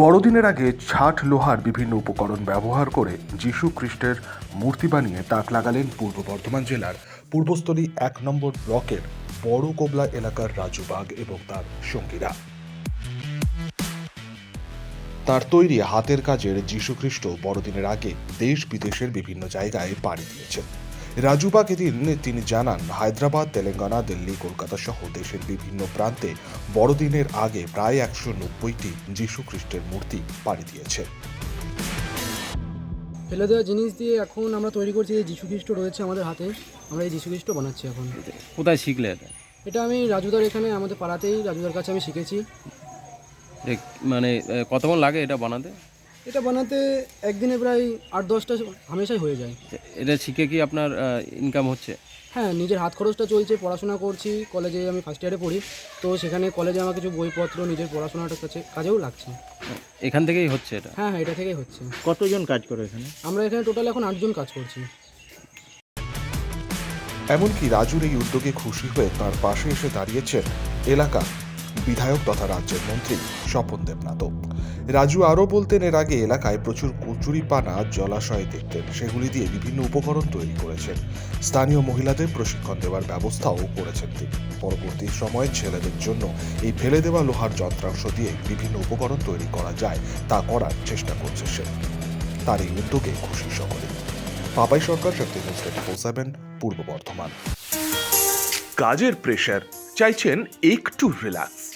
বড়দিনের আগে ছাট লোহার বিভিন্ন উপকরণ ব্যবহার করে যীশু খ্রিস্টের মূর্তি বানিয়ে তাক লাগালেন পূর্ব বর্ধমান জেলার পূর্বস্থলী এক নম্বর ব্লকের বড় কোবলা এলাকার রাজু বাগ এবং তার সঙ্গীরা। তার তৈরি হাতের কাজের যীশুখ্রিস্ট বড়দিনের আগে দেশ বিদেশের বিভিন্ন জায়গায় পাড়ি দিয়েছেন। রাজুবাগ এদিন তিনি জানান হায়দ্রাবাদ তেলেঙ্গানা দিল্লি কলকাতা সহ দেশের বিভিন্ন প্রান্তে বড়দিনের আগে প্রায় একশো নব্বইটি যীশুখ্রিস্টের মূর্তি পাড়ি দিয়েছে। ফেলে দেওয়া জিনিস দিয়ে এখন আমরা তৈরি করছি যে যীশু খ্রিস্ট রয়েছে আমাদের হাতে আমরা এই যীশু খ্রিস্ট বানাচ্ছি এখন। কোথায় শিখলে এটা? এটা আমি রাজুদার এখানে আমাদের পাড়াতেই রাজুদার কাছে আমি শিখেছি। মানে কতক্ষণ লাগে এটা বানাতে? এটা বানাতে একদিনে প্রায় আট দশটা হামেশাই হয়ে যায়। এটা শিখে কি আপনার ইনকাম হচ্ছে? হ্যাঁ নিজের হাত খরচটা চলছে পড়াশোনা করছি কলেজে আমি ফার্স্ট ইয়ারে পড়ি তো সেখানে কলেজে আমার কিছু বইপত্র নিজের পড়াশোনাটার কাছে কাজেও লাগছে। এখান থেকেই হচ্ছে এটা? হ্যাঁ হ্যাঁ এটা থেকেই হচ্ছে। কতজন কাজ করে এখানে? আমরা এখানে টোটাল এখন আটজন কাজ করছি। এমনকি রাজুর এই উদ্যোগে খুশি হয়ে তার পাশে এসে দাঁড়িয়েছেন এলাকা বিধায়ক তথা রাজ্যের মন্ত্রী স্বপন দেবনাথও। রাজু আরও বলতেন, এর আগে এলাকায় প্রচুর কচুরি পানা, জলাশয় দেখতেন। সেগুলি দিয়ে বিভিন্ন উপকরণ তৈরি করেছেন। স্থানীয় মহিলাদের প্রশিক্ষণ দেওয়ার ব্যবস্থাও করেছেন তিনি। পরবর্তী সময়ে ছেলেদের জন্য এই ফেলে দেওয়া লোহার যন্ত্রাংশ দিয়ে বিভিন্ন উপকরণ তৈরি করা যায়, তা করার চেষ্টা করছে সে। তার এই উদ্যোগে খুশি সকলে। পাপাই সরকার শক্তি নিউজ পূর্ব বর্ধমান। কাজের প্রেশার চাইছেন একটু রিল্যাক্স